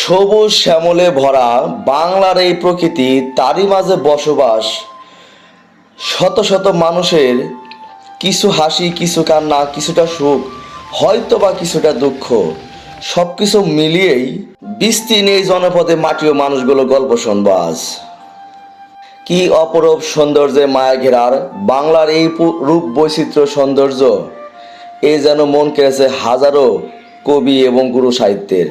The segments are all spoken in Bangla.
সবুজ শ্যামলে ভরা বাংলার এই প্রকৃতি, তারই মাঝে বসবাস শত শত মানুষের। কিছু হাসি, কিছু কান্না, কিছুটা সুখ হয়তো বা কিছুটা দুঃখ সব কিছু মিলিয়েই বিস্তীর্ণ এই জনপদে মাটি ও মানুষগুলো গল্প শুনব আজ। কি অপরূপ সৌন্দর্যে মায়া ঘেরার বাংলার এই রূপ বৈচিত্র্য সৌন্দর্য, এ যেন মন কেড়েছে হাজারো কবি এবং গুরু সাহিত্যের।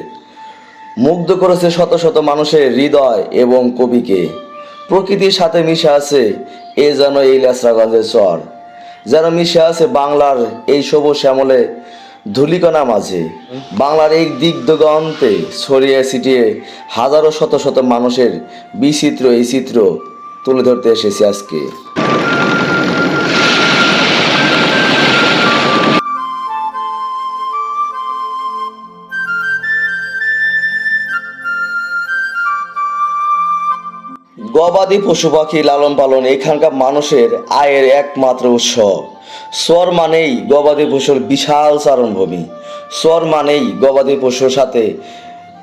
মুগ্ধ করেছে শত শত মানুষের হৃদয় এবং কবিকে। প্রকৃতির সাথে মিশে আছে এ যেন এই লেসরাগঞ্জের চর। যেন মিশে আছে বাংলার এই সবুজ শ্যামলে ধুলিকণা মাঝে। বাংলার এই দিক দিগন্তে ছড়িয়ে ছিটিয়ে হাজারো শত শত মানুষের বিচিত্র এই চিত্র তুলে ধরতে এসেছি আজকে। গবাদি পশু পাখি লালন পালন এখানকার মানুষের আয়ের একমাত্র উৎস। স্বর মানেই গবাদি পশুর বিশাল চারণভূমি। স্বর মানেই গবাদি পশুর সাথে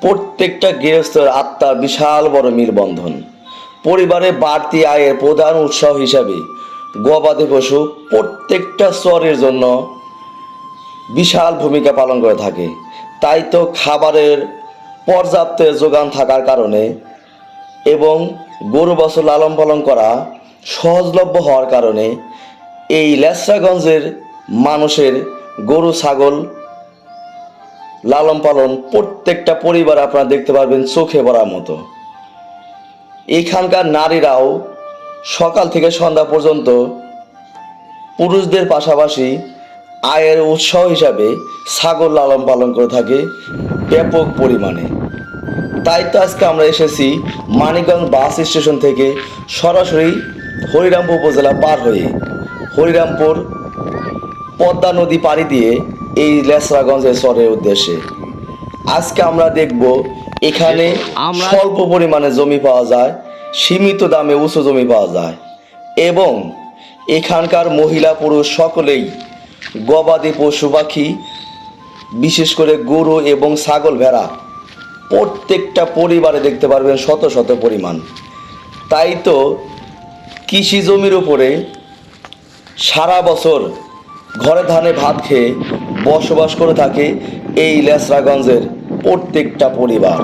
প্রত্যেকটা গৃহস্থের আত্মার বিশাল বড় মিলবন্ধন। পরিবারে বাড়তি আয়ের প্রধান উৎস হিসাবে গবাদি পশু প্রত্যেকটা স্তরের জন্য বিশাল ভূমিকা পালন করে থাকে। তাই তো খাবারের পর্যাপ্ত যোগান থাকার কারণে এবং গরু বছর লালন পালন করা সহজলভ্য হওয়ার কারণে এই লেসরাগঞ্জের মানুষের গরু, ছাগল লালন পালন প্রত্যেকটা পরিবার আপনারা দেখতে পারবেন চোখে পড়ার মতো। এখানকার নারীরাও সকাল থেকে সন্ধ্যা পর্যন্ত পুরুষদের পাশাপাশি আয়ের উৎস হিসাবে ছাগল লালন পালন করে থাকে ব্যাপক পরিমাণে। তাই তো আজকে আমরা এসেছি মানিকগঞ্জ বাস স্টেশন থেকে সরাসরি হরিরামপুর উপজেলা পার হয়ে হরিরামপুর পদ্মা নদী পাড়ি দিয়ে এই লেসরাগঞ্জের চরের উদ্দেশ্যে। আজকে আমরা দেখব এখানে আমরা- স্বল্প পরিমাণে জমি পাওয়া যায় সীমিত দামে উঁচু জমি পাওয়া যায় এবং এখানকার মহিলা পুরুষ সকলেই গবাদি পশু পাখি বিশেষ করে গরু এবং ছাগল ভেড়া প্রত্যেকটা পরিবারে দেখতে পারবেন শত শত পরিমাণ। তাই তো কৃষি জমির উপরে সারা বছর ঘরে ধানে ভাত খেয়ে বসবাস করে থাকে এই লেসরাগঞ্জের প্রত্যেকটা পরিবার।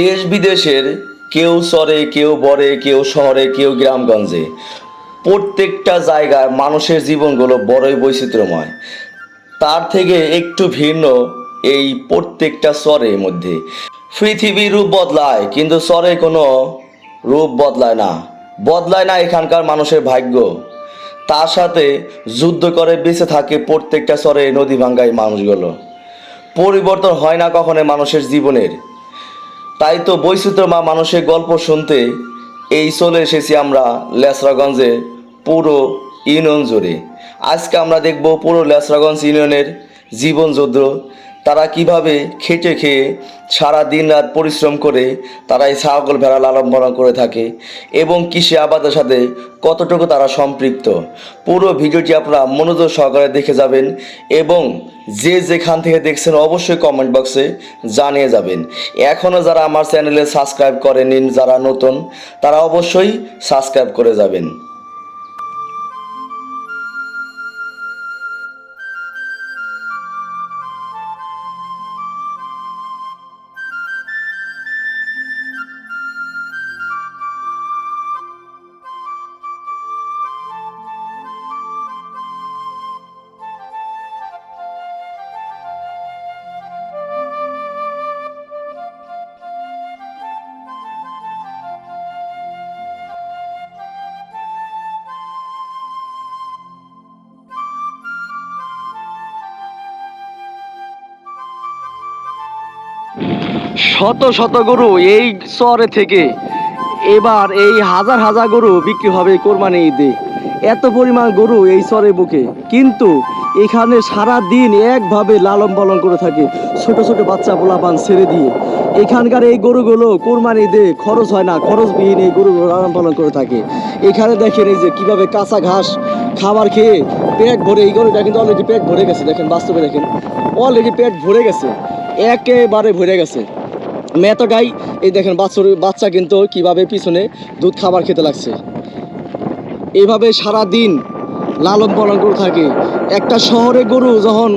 দেশ বিদেশের কেউ চরে কেউ বরে, কেউ শহরে, কেউ গ্রামগঞ্জে, প্রত্যেকটা জায়গায় মানুষের জীবনগুলো বড়ই বৈচিত্র্যময়। তার থেকে একটু ভিন্ন এই প্রত্যেকটা চরের মধ্যে। পৃথিবীর রূপ বদলায়, কিন্তু স্বরে কোনো রূপ বদলায় না। বদলায় না এখানকার মানুষের ভাগ্য। তার সাথে যুদ্ধ করে বেঁচে থাকে প্রত্যেকটা স্বরে নদী ভাঙ্গায় মানুষগুলো। পরিবর্তন হয় না কখনো মানুষের জীবনের। তাই তো বৈচিত্র্য মা মানুষের গল্প শুনতে এই চলে এসেছি আমরা লেসরাগঞ্জে পুরো ইউনিয়ন জুড়ে। আজকে আমরা দেখব পুরো লেসরাগঞ্জ ইউনিয়নের জীবন যুদ্ধ তারা কীভাবে খেটে খেয়ে সারা দিন রাত পরিশ্রম করে তারা এই ছাগল ভেড়া লালন পালন করে থাকে এবং কৃষি আবাদের সাথে কতটুকু তারা সম্পৃক্ত? পুরো ভিডিওটি আপনারা মনোযোগ সহকারে দেখে যাবেন এবং যে যেখান থেকে দেখছেন অবশ্যই কমেন্ট বক্সে জানিয়ে যাবেন। এখনও যারা আমার চ্যানেলে সাবস্ক্রাইব করেনি যারা নতুন, তারা অবশ্যই সাবস্ক্রাইব করে যাবেন। শত শত গরু এই চরে থেকে এবার এই হাজার হাজার গরু বিক্রি হবে কোরবানি ঈদে। এত পরিমাণ গরু এই চরে বুকে। কিন্তু এখানে সারা দিন একভাবে লালন পালন করে থাকে ছোট ছোট বাচ্চা পোলাপান ছেড়ে দিয়ে। এখানকার এই গরুগুলো কোরবানি ঈদে খরচ হয় না, খরচবিহীন এই গরুগুলো লালন পালন করে থাকে। এখানে দেখেন এই যে কীভাবে কাঁচা ঘাস খাবার খেয়ে পেট ভরে, এই গরুটা কিন্তু অলরেডি পেট ভরে গেছে, দেখেন বাস্তবে দেখেন। অলরেডি পেট ভরে গেছে, একেবারে ভরে গেছে। মেয়েতটাই এই দেখেন বাচ্চার বাচ্চা কিন্তু কীভাবে পিছনে দুধ খাবার খেতে লাগছে। এইভাবে সারা দিন লালন পালন করে থাকে। একটা শহরে গরু যখন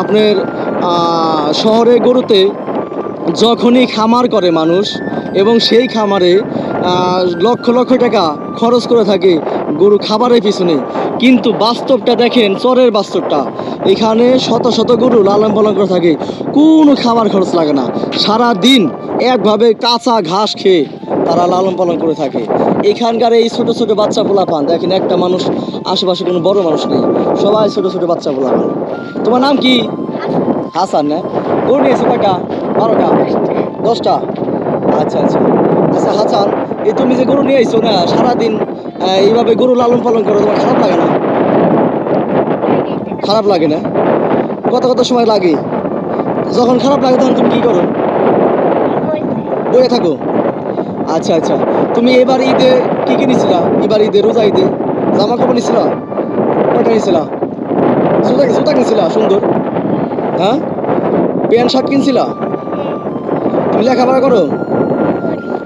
আপনার শহরে গরুতে যখনই খামার করে মানুষ এবং সেই খামারে লক্ষ লক্ষ টাকা খরচ করে থাকে গরু খাবারের পিছনে। কিন্তু বাস্তবটা দেখেন চরের বাস্তবটা। এখানে শত শত গরু লালন পালন করে থাকে। কোনো খাবার খরচ লাগে না। সারা দিন একভাবে কাঁচা ঘাস খেয়ে তারা লালন পালন করে থাকে। এখানকার এই ছোট ছোট বাচ্চা পোলা পান দেখেন একটা মানুষ, আশেপাশে কোনো বড় মানুষ নেই, সবাই ছোট ছোট বাচ্চা পোলা পান তোমার নাম কি? হাসান, না? গরু নিয়েছো কয়টা বারোটা? দশটা? আচ্ছা আচ্ছা। আচ্ছা হাসান এই তুমি যে গরু নিয়ে আইছো, না, সারাদিন এইভাবে গরু লালন পালন করো, তোমার খারাপ লাগে না? খারাপ লাগে না? কত কত সময় লাগে? যখন খারাপ লাগে তখন তুমি কি করো? বয়ে থাকো। আচ্ছা আচ্ছা। তুমি এবার ঈদে কি কি নিছিলা? এবার ঈদে রোজা ঈদে জামা কাপড় নিছিলা? কয়টা নিছিলা? জুতা জুতা কিনছিলা? সুন্দর। হ্যাঁ? প্যান্ট শার্ট কিনছিলা? তুমি লেখাপড়া করো?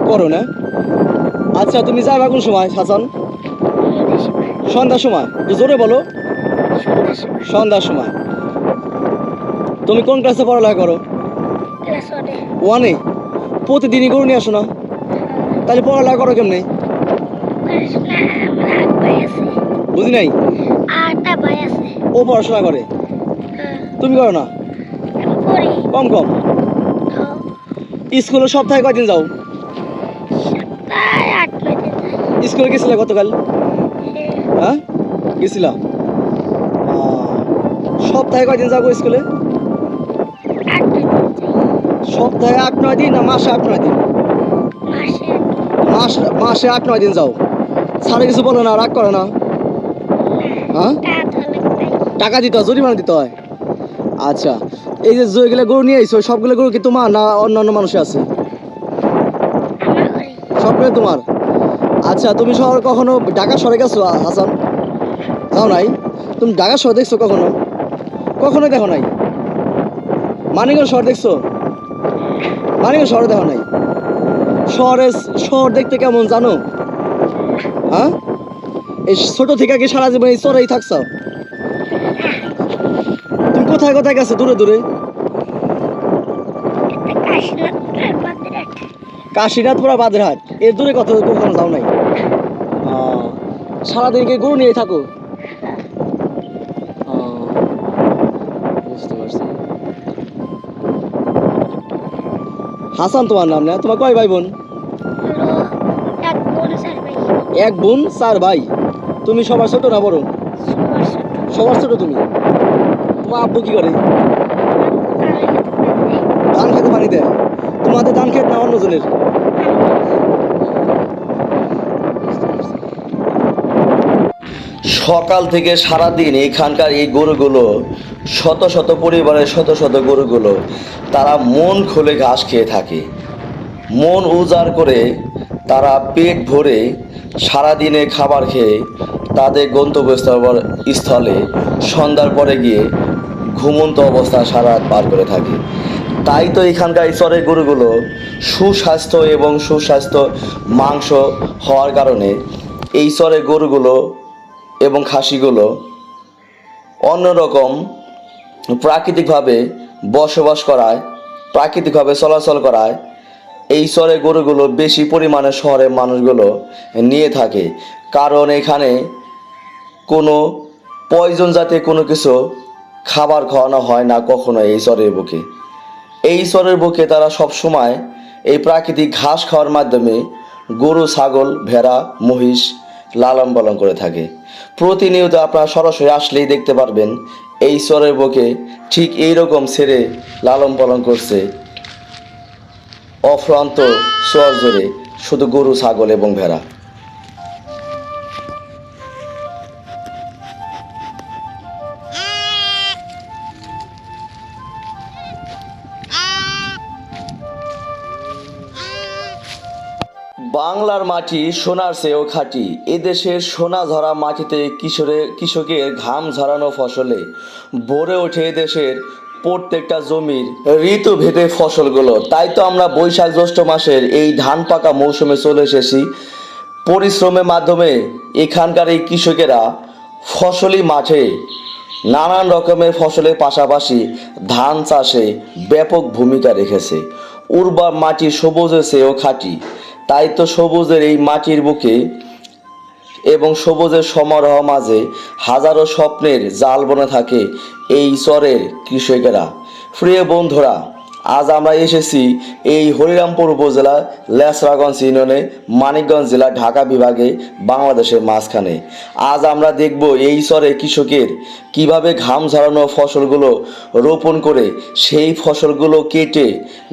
করো না? আচ্ছা তুমি যাইবা কোন সময় হাসান? সন্ধ্যার সময়। জোরে বলো। সন্ধ্যার সময়। তুমি কোন ক্লাসে পড়ালেখা করো? ওয়ানে প্রতিদিনই গরু নিয়ে আসো না। তাহলে পড়ালেখা করো কেমনে? বুঝি নাই? ও পড়াশোনা করে? তুমি করো না? কম কম। স্কুলে সপ্তাহে কয়দিন যাও? স্কুলে গেছিলে গতকাল? হ্যাঁ? গেছিলাম সপ্তাহে কয়দিন যাব স্কুলে? সপ্তাহে আট নয় দিন না মাসে আট নয় দিন? মাসে মাস আট নয় দিন যাও। স্যারে কিছু বলো না রাগ করে না। হ্যাঁ? টাকা দিতে হয় জরিমানা দিতে হয়। আচ্ছা এই যে যেগুলো গরু নিয়ে আইছো সবগুলো গরু কি তোমার না অন্য অন্য মানুষের আছে? সবগুলো তোমার? আচ্ছা তুমি শহর কখনো ঢাকা শহরে গেছো হাসান? যাও নাই? তুমি ঢাকা শহর দেখছ কখনো? কখনো দেখো নাই? মানিকগঞ্জ শহর দেখছ? মানিকগঞ্জ শহরে দেখো নাই। শহরে শহর দেখতে কেমন জানো? হ্যাঁ? এই ছোট থেকে কি সারা জীবন এই চরেই থাকছো। তুমি কোথায় কোথায় গেছো? দূরে দূরে। কাশিনাথ বাদরহাট এর দূরে কত কখনো যাও নাই? সারাদিন কি গরু নিয়ে থাকো? হাসান তোমার নাম না তোমার কয় ভাই বোন এক বোন চার ভাই। তুমি সবার ছোট না বড়? সবার ছোট। তুমি? তোমার আব্বু কি করে? ধান খেতে পানি দেয় তোমাদের ধান খেত না অন্যজনের? সকাল থেকে সারা দিন এখানকার এই গরুগুলো, শত শত পরিবারের শত শত গরুগুলো, তারা মন খুলে ঘাস খেয়ে থাকে। মন উজাড় করে তারা পেট ভরে সারাদিনে খাবার খেয়ে তাদের গন্তব্যস্থল স্থলে সন্ধ্যার পরে গিয়ে ঘুমন্ত অবস্থা সারা রাত পার করে থাকে। তাই তো এখানকার ঈশ্বরের গরুগুলো সুস্বাস্থ্য এবং সুস্বাস্থ্য মাংস হওয়ার কারণে এই স্তরের গরুগুলো এবং খাসিগুলো অন্যরকম প্রাকৃতিকভাবে বসবাস করায়, প্রাকৃতিকভাবে চলাচল করায়। এই স্তরে গরুগুলো বেশি পরিমাণে শহরের মানুষগুলো নিয়ে থাকে। কারণ এখানে কোনো পয়জন জাতীয় কোনো কিছু খাবার খাওয়ানো হয় না কখনো এই স্তরের বুকে। এই স্তরের বুকে তারা সব সময় এই প্রাকৃতিক ঘাস খাওয়ার মাধ্যমে গরু, ছাগল, ভেড়া, মহিষ লালন পালন করে থাকে। প্রতিনিয়ত আপনারা সরাসরি আসলেই দেখতে পারবেন, এই স্বরের বুকে ঠিক এইরকম ছেড়ে লালন পালন করছে। অফ্রান্ত স্বর জোরে শুধু গরু, ছাগল এবং ভেড়া। বাংলার মাটি, সোনার চেয়েও খাঁটি। এদেশের সোনা ঝরা মাটিতে কিশোরে, কৃষকের ঘাম ঝরানো ফসলে। ভরে ওঠে এদেশের প্রত্যেকটা জমির ঋতু ভেদে ফসলগুলো। তাই তো আমরা বৈশাখ জ্যৈষ্ঠ মাসের এই ধান পাকা মৌসুমে চলে এসেছি। পরিশ্রমের মাধ্যমে এখানকার এই কৃষকেরা ফসলি মাঠে নানান রকমের ফসলের পাশাপাশি ধান চাষে ব্যাপক ভূমিকা রেখেছে। উর্বর মাটি সবুজের চেয়েও খাঁটি। তাই তো সবুজের এই মাটির বুকে এবং সবুজের সমারোহ মাঝে হাজারো স্বপ্নের জাল বনে থাকে এই চরের কৃষকেরা। প্রিয় বন্ধুরা আজ আমরা এসেছি এই হরিরামপুর উপজেলা লেসরাগঞ্জ ইউনিয়নে মানিকগঞ্জ জেলা ঢাকা বিভাগে বাংলাদেশের মাঝখানে। আজ আমরা দেখব এই চরে কৃষকের কীভাবে ঘাম ঝরানো ফসলগুলো রোপণ করে সেই ফসলগুলো কেটে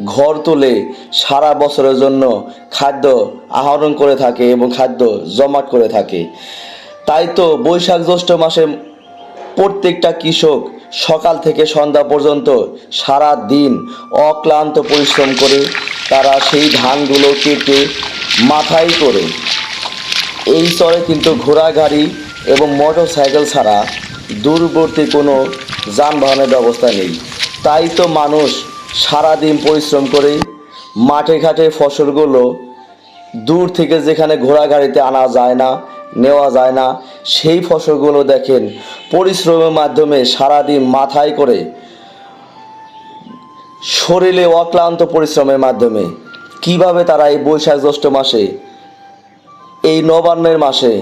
ঘর তুলে সারা বছরের জন্য খাদ্য আহরণ করে থাকে এবং খাদ্য জমাট করে থাকে। তাই তো বৈশাখ জ্যৈষ্ঠ মাসে প্রত্যেকটা কৃষক সকাল থেকে সন্ধ্যা পর্যন্ত সারা দিন অক্লান্ত পরিশ্রম করে তারা সেই ধানগুলো কেটে মাথায় করে। এই চরে কিন্তু ঘোড়া গাড়ি এবং মোটর সাইকেল ছাড়া দূরবর্তী কোনো যানবাহনের ব্যবস্থা নেই। তাই তো মানুষ সারাদিন পরিশ্রম করে মাঠে ঘাটে ফসলগুলো দূর থেকে যেখানে ঘোড়া গাড়িতে আনা যায় না নেওয়া যায় না। সেই ফসলগুলো দেখেন, পরিশ্রমের মাধ্যমে সারাদিন মাথায় করে শরীরে অক্লান্ত পরিশ্রমের মাধ্যমে কীভাবে তারা এই বৈশাখ জ্যৈষ্ঠ মাসে, এই নবান্নের মাসে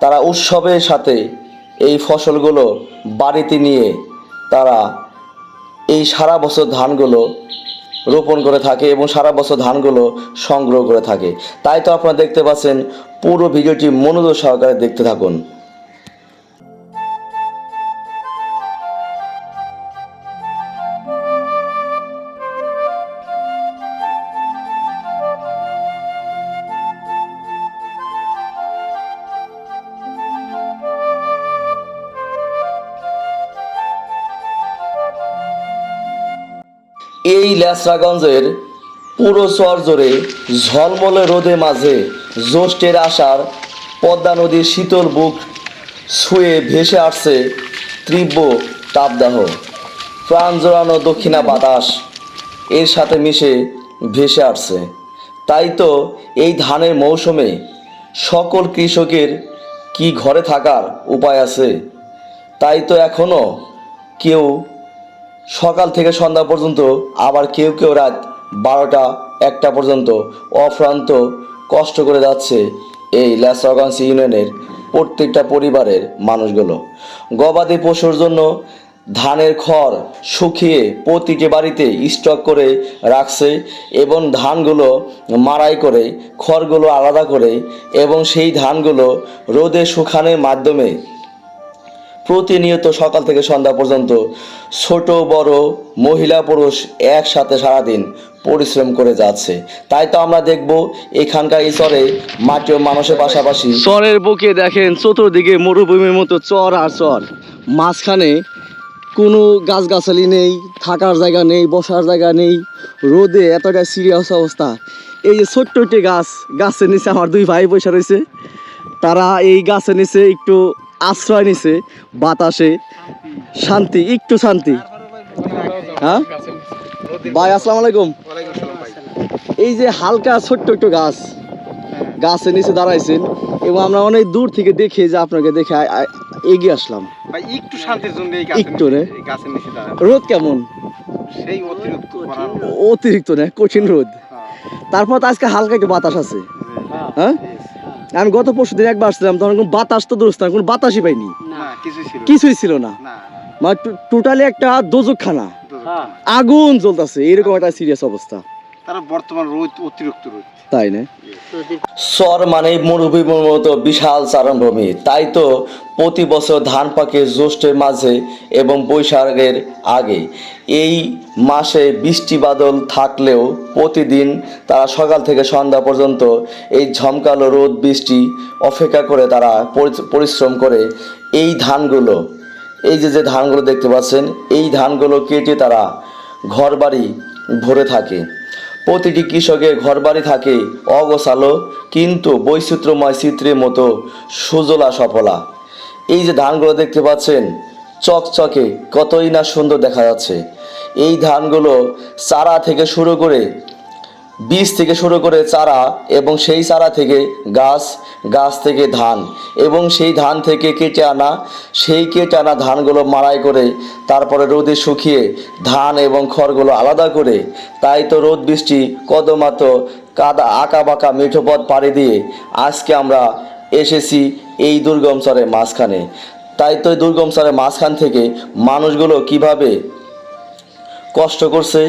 তারা উৎসবের সাথে এই ফসলগুলো বাড়িতে নিয়ে তারা এই সারা বছর ধানগুলো রোপণ করে থাকে এবং সারা বছর ধানগুলো সংগ্রহ করে থাকে। তাই তো আপনারা দেখতে পাচ্ছেন, পুরো ভিডিওটি মনোযোগ সহকারে দেখতে থাকুন। ল্যাসরাগঞ্জের পুরো চর জোরে ঝলমলে রোদে মাঝে জ্যৈষ্ঠের আসার পদ্মা নদীর শীতল বুক ছুঁয়ে ভেসে আসছে তীব্র তাপদাহ। প্রাণ জোড়ানো দক্ষিণা বাতাস এর সাথে মিশে ভেসে আসছে। তাই তো এই ধানের মৌসুমে সকল কৃষকের কি ঘরে থাকার উপায় আছে? তাই তো এখনও কেউ সকাল থেকে সন্ধ্যা পর্যন্ত আবার কেউ কেউ রাত বারোটা একটা পর্যন্ত অফ্রান্ত কষ্ট করে যাচ্ছে এই ল্যাসরগঞ্জ ইউনিয়নের প্রত্যেকটা পরিবারের মানুষগুলো। গবাদি পশুর জন্য ধানের খড় শুকিয়ে প্রতিটি বাড়িতে স্টক করে রাখছে এবং ধানগুলো মাড়াই করে, খড়গুলো আলাদা করে এবং সেই ধানগুলো রোদে শুকানোর মাধ্যমে প্রতিনিয়ত সকাল থেকে সন্ধ্যা পর্যন্ত ছোট, বড়, মহিলা, পুরুষ একসাথে সারাদিন পরিশ্রম করে যাচ্ছে। তাই তো আমরা দেখব এখানকার এই চরে মাটি ও মানুষের পাশাপাশি চরের বুকে দেখেন চতুর্দিকে মরুভূমির মতো চর আর চর। মাঝখানে কোনো গাছগাছালি নেই, থাকার জায়গা নেই, বসার জায়গা নেই, রোদে এতটা সিরিয়াস অবস্থা। এই যে ছোট্ট একটি গাছ, গাছের নিচে আমার দুই ভাই বসে রয়েছে। তারা এই গাছের নিচে একটু আশ্রয় নিছে বাতাসে শান্তি একটু শান্তি। হ্যাঁ? ভাই আসসালামু আলাইকুম। এই যে হালকা ছোট্ট একটু গাছ গাছের নিচে দাঁড়াইছেন এবং আমরা অনেক দূর থেকে দেখে যে আপনাকে দেখে এগিয়ে আসলাম। ভাই একটু শান্তির জন্য এই একটু রে। গাছের নিচে রোদ কেমন? সেই অতিরিক্ত অতিরিক্ত না কঠিন রোদ। তারপর তো আজকে হালকা একটু বাতাস আছে। হ্যাঁ? আমি গত পরশু দিন একবার আসছিলাম তখন কোনো বাতাস তো দোস্ত কোনো বাতাসই পাইনি। কিছুই ছিল না। না। মানে টোটালি একটা দোজক খানা আগুন জ্বলতেছে এরকম একটা সিরিয়াস অবস্থা। তারা বর্তমান রোদ অতিরিক্ত রোদ তাই না? চর মানে মরুভূমির মতো বিশাল চারণভূমি। তাই তো প্রতি বছর ধান পাকে জ্যৈষ্ঠের মাঝে এবং বৈশাখের আগে এই মাসে বৃষ্টি বাদল থাকলেও প্রতিদিন তারা সকাল থেকে সন্ধ্যা পর্যন্ত এই ঝমকালো রোদ বৃষ্টি অপেক্ষা করে তারা পরিশ্রম করে এই ধানগুলো। এই যে যে ধানগুলো দেখতে পাচ্ছেন এই ধানগুলো কেটে তারা ঘরবাড়ি ভরে থাকে। প্রতিটি কৃষকের ঘরবাড়ি থাকে অগোছালো কিন্তু বৈচিত্র্যময় চিত্রের মতো সুজলা সফলা। এই যে ধানগুলো দেখতে পাচ্ছেন, চকচকে কতই না সুন্দর দেখা যাচ্ছে। এই ধানগুলো চারা থেকে শুরু করে বীজ থেকে শুরু করে চারা এবং সেই চারা থেকে গাছ গাছ থেকে ধান এবং সেই ধান থেকে কেটে আনা, সেই কেটে আনা ধানগুলো মাড়াই করে তারপরে রোদে শুকিয়ে ধান এবং খড়গুলো আলাদা করে তাই তো রোদ বৃষ্টি কদমাত কাদা আঁকা বাঁকা মেঠো পথ পাড়ি দিয়ে আজকে আমরা এসেছি এই দুর্গম চরের মাঝখানে। তাই তো দুর্গম চরের মাঝখান থেকে মানুষগুলো কীভাবে কষ্ট করছে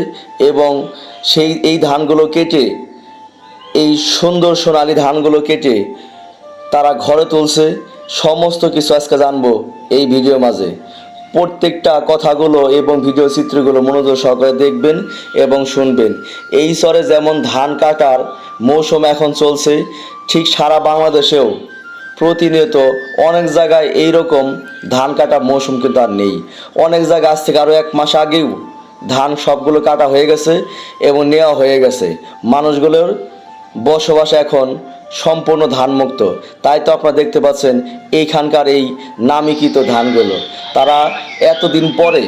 এবং সেই, এই ধানগুলো কেটে, এই সুন্দর সোনালি ধানগুলো কেটে তারা ঘরে তুলছে। সমস্ত কিছু আজকে জানব এই ভিডিও মাঝে। প্রত্যেকটা কথাগুলো এবং ভিডিও চিত্রগুলো মনোযোগ সহকারে দেখবেন এবং শুনবেন। এই স্বরে যেমন ধান কাটার মৌসুম এখন চলছে, ঠিক সারা বাংলাদেশেও প্রতিনিয়ত অনেক জায়গায় এই রকম ধান কাটা মৌসুম কিন্তু আর নেই। অনেক জায়গায় আজ থেকে আরও এক মাস আগেও ধান সবগুলো কাটা হয়ে গেছে এবং নেওয়া হয়ে গেছে। মানুষগুলোর বসবাস এখন সম্পূর্ণ ধানমুক্ত। তাই তো আপনারা দেখতে পাচ্ছেন এইখানকার এই নামিকিত ধানগুলো। তারা এতদিন পরে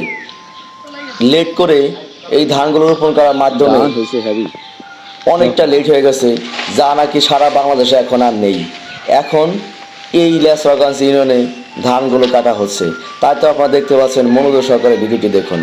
লেট করে এই ধানগুলো রোপণ করার মাধ্যমে অনেকটা লেট হয়ে গেছে যা নাকি সারা বাংলাদেশে এখন আর নেই। এখন এই লেসরাগঞ্জ ইউনিয়নে ধানগুলো কাটা হচ্ছে। তাই তো আপনারা দেখতে পাচ্ছেন মনোযোগ সহকারে ভিডিওটি দেখুন।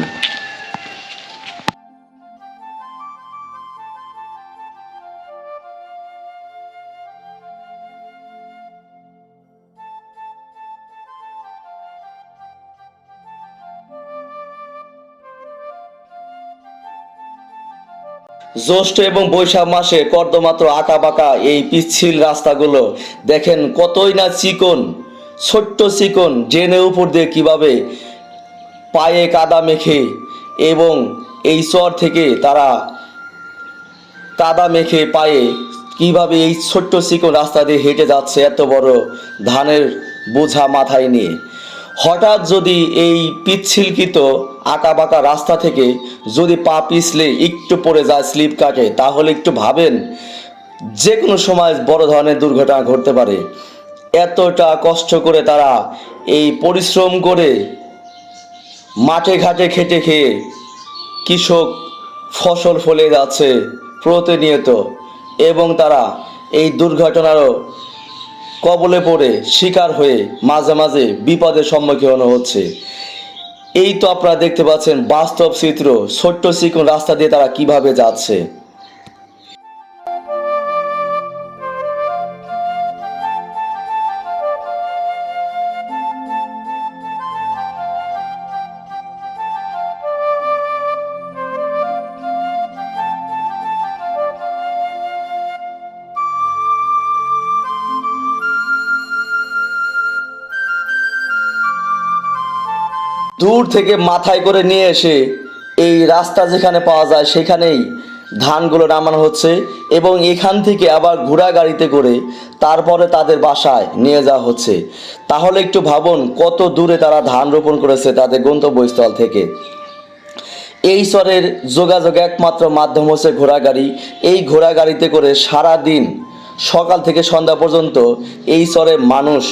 জ্যৈষ্ঠ এবং বৈশাখ মাসে কর্দমাত্র আঁকা বাঁকা এই পিচ্ছিল রাস্তাগুলো। দেখেন কতই না চিকন, ছোট্ট চিকন, জেনে উপর দিয়ে কীভাবে পায়ে কাদা মেখে এবং এই চর থেকে তারা কাদা মেখে পায়ে কীভাবে এই ছোট্ট চিকন রাস্তা দিয়ে হেঁটে যাচ্ছে এত বড় ধানের বোঝা মাথায় নিয়ে। হঠাৎ যদি এই পিচ্ছিলকৃত আঁকা বাঁকা রাস্তা থেকে যদি পা পিছলে একটু পড়ে যায় স্লিপ কাটে, তাহলে একটু ভাবেন যে কোনো সময় বড় ধরনের দুর্ঘটনা ঘটতে পারে। এতটা কষ্ট করে তারা এই পরিশ্রম করে মাঠে ঘাটে খেটে খেয়ে কৃষক ফসল ফলে যাচ্ছে প্রতিনিয়ত এবং তারা এই দুর্ঘটনারও কবলে পড়ে শিকার হয়ে মাঝে মাঝে বিপদের সম্মুখীন হচ্ছে। এই তো আপনারা দেখতে পাচ্ছেন বাস্তব চিত্র, ছোট্ট চিকন রাস্তা দিয়ে তারা কীভাবে যাচ্ছে। দূর থেকে মাথায় করে নিয়ে এসে এই রাস্তা যেখানে পাওয়া যায় সেখানেই ধানগুলো নামানো হচ্ছে এবং এখান থেকে আবার ঘোড়া গাড়িতে করে তারপরে তাদের বাসায় নিয়ে যাওয়া হচ্ছে। তাহলে একটু ভাবুন কত দূরে তারা ধান রোপণ করেছে তাদের গন্তব্যস্থল থেকে। এই স্তরের যোগাযোগ একমাত্র মাধ্যম হচ্ছে ঘোড়া গাড়ি। এই ঘোড়া গাড়িতে করে সারা দিন সকাল থেকে সন্ধ্যা পর্যন্ত এই স্তরের মানুষ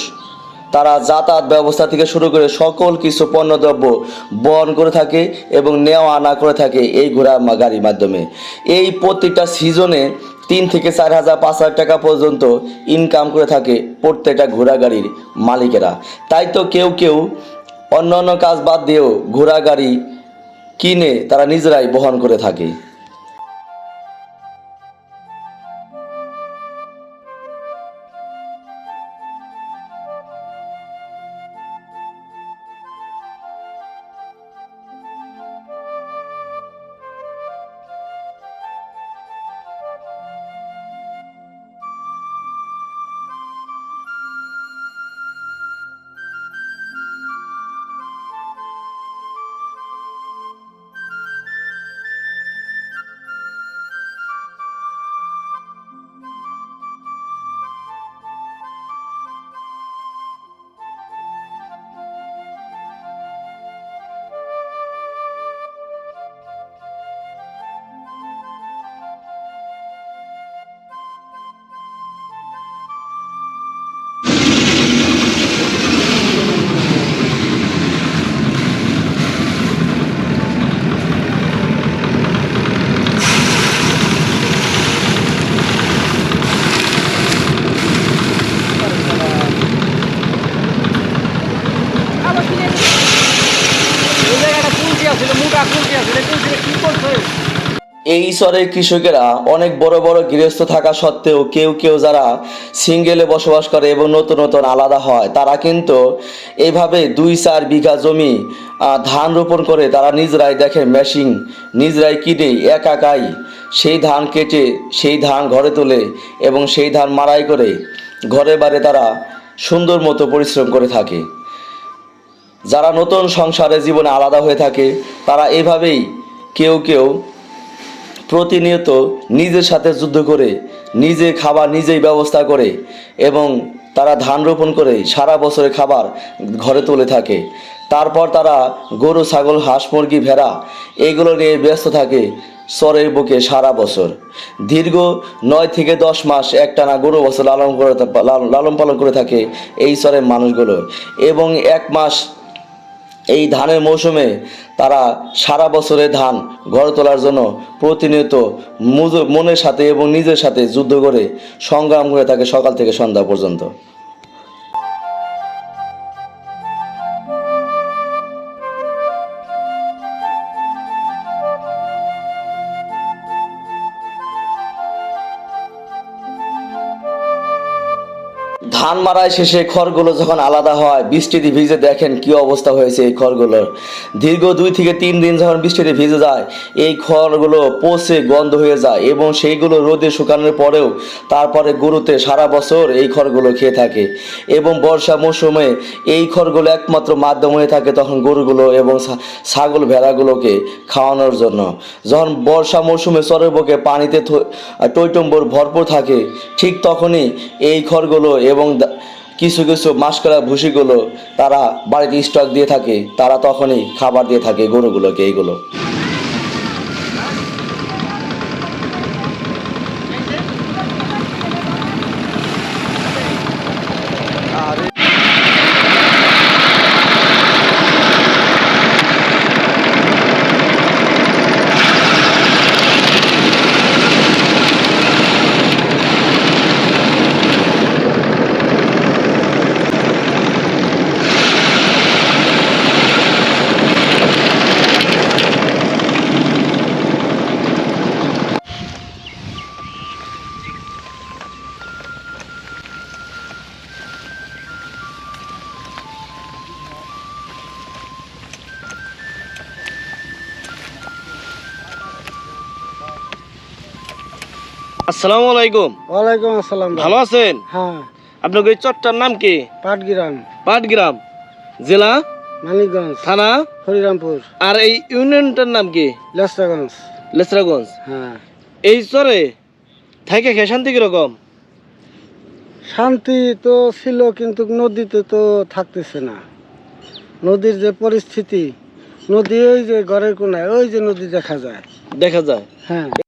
তারা যাতায়াত ব্যবস্থা থেকে শুরু করে সকল কিছু পণ্যদ্রব্য বহন করে থাকে এবং নেওয়া আনা করে থাকে এই ঘোড়া গাড়ির মাধ্যমে। এই প্রত্যেকটা সিজনে তিন থেকে চার হাজার পাঁচ হাজার টাকা পর্যন্ত ইনকাম করে থাকে প্রত্যেকটা ঘোড়া গাড়ির মালিকেরা। তাই তো কেউ কেউ অন্য অন্য কাজ বাদ দিয়েও ঘোড়া গাড়ি কিনে তারা নিজেরাই বহন করে থাকে। চরের কৃষকেরা অনেক বড় বড় গৃহস্থ থাকা সত্ত্বেও কেউ কেউ যারা সিঙ্গেলে বসবাস করে এবং নতুন নতুন আলাদা হয়, তারা কিন্তু এভাবে দুই চার বিঘা জমি ধান রোপণ করে তারা নিজরাই দেখে মেশিন নিজেরাই কিনে একাকাই সেই ধান কেটে, সেই ধান ঘরে তোলে এবং সেই ধান মাড়াই করে ঘরে বাড়ি তারা সুন্দর মতো পরিশ্রম করে থাকে। যারা নতুন সংসারে জীবনে আলাদা হয়ে থাকে, তারা এভাবেই কেউ কেউ প্রতিনিয়ত নিজের সাথে যুদ্ধ করে, নিজে খাবার নিজেই ব্যবস্থা করে এবং তারা ধান রোপণ করে সারা বছরে খাবার ঘরে তুলে থাকে। তারপর তারা গরু, ছাগল, হাঁস, মুরগি, ভেড়া এগুলো নিয়ে ব্যস্ত থাকে চরের বুকে সারা বছর। দীর্ঘ নয় থেকে দশ মাস একটানা গরু বছর লালন করে লালন- লালন পালন করে থাকে এই চরের মানুষগুলো এবং এক মাস এই ধানের মৌসুমে তারা সারা বছরে ধান গড়ে তোলার জন্য প্রতিনিয়ত মনের সাথে এবং নিজের সাথে যুদ্ধ করে সংগ্রাম করে থাকে সকাল থেকে সন্ধ্যা পর্যন্ত। মারাই শেষে খড়গুলো যখন আলাদা হয়, বৃষ্টিতে ভিজে দেখেন কি অবস্থা হয়েছে এই খড়গুলোর। দীর্ঘ দুই থেকে তিন দিন যখন বৃষ্টিতে ভিজে যায়, এই খড়গুলো পচে গন্ধ হয়ে যায় এবং সেইগুলো রোদে শুকানোর পরেও তারপরে গরুতে সারা বছর এই খড়গুলো খেয়ে থাকে এবং বর্ষা মৌসুমে এই খড়গুলো একমাত্র মাধ্যম হয়ে থাকে তখন গরুগুলো এবং ছাগল ভেড়াগুলোকে খাওয়ানোর জন্য। যখন বর্ষা মৌসুমে চরের বুকে পানিতে টইটম্বর ভরপুর থাকে, ঠিক তখনই এই খড়গুলো এবং কিছু কিছু মাসকরা ভুসিগুলো তারা বাড়িতে স্টক দিয়ে থাকে, তারা তখনই খাবার দিয়ে থাকে গরুগুলোকে, এইগুলো। আসসালামু আলাইকুম। ওয়ালাইকুম আসসালাম ভালো আছেন? হ্যাঁ। আপনার এই চরটার নাম কি? পাটগ্রাম। পাটগ্রাম। জেলা? মানিকগঞ্জ। থানা? হরিরামপুর। আর এই ইউনিয়নটার নাম কি? লেস্টাগঞ্জ লেসরাগঞ্জ। হ্যাঁ। এই চরে থাকে খেয়ে শান্তি কীরকম? শান্তি তো ছিল কিন্তু নদীতে তো থাকতেছে না। নদীর যে পরিস্থিতি নদী ওই যে ঘরের কোনায় ওই যে নদী দেখা যায়। দেখা যায়। হ্যাঁ।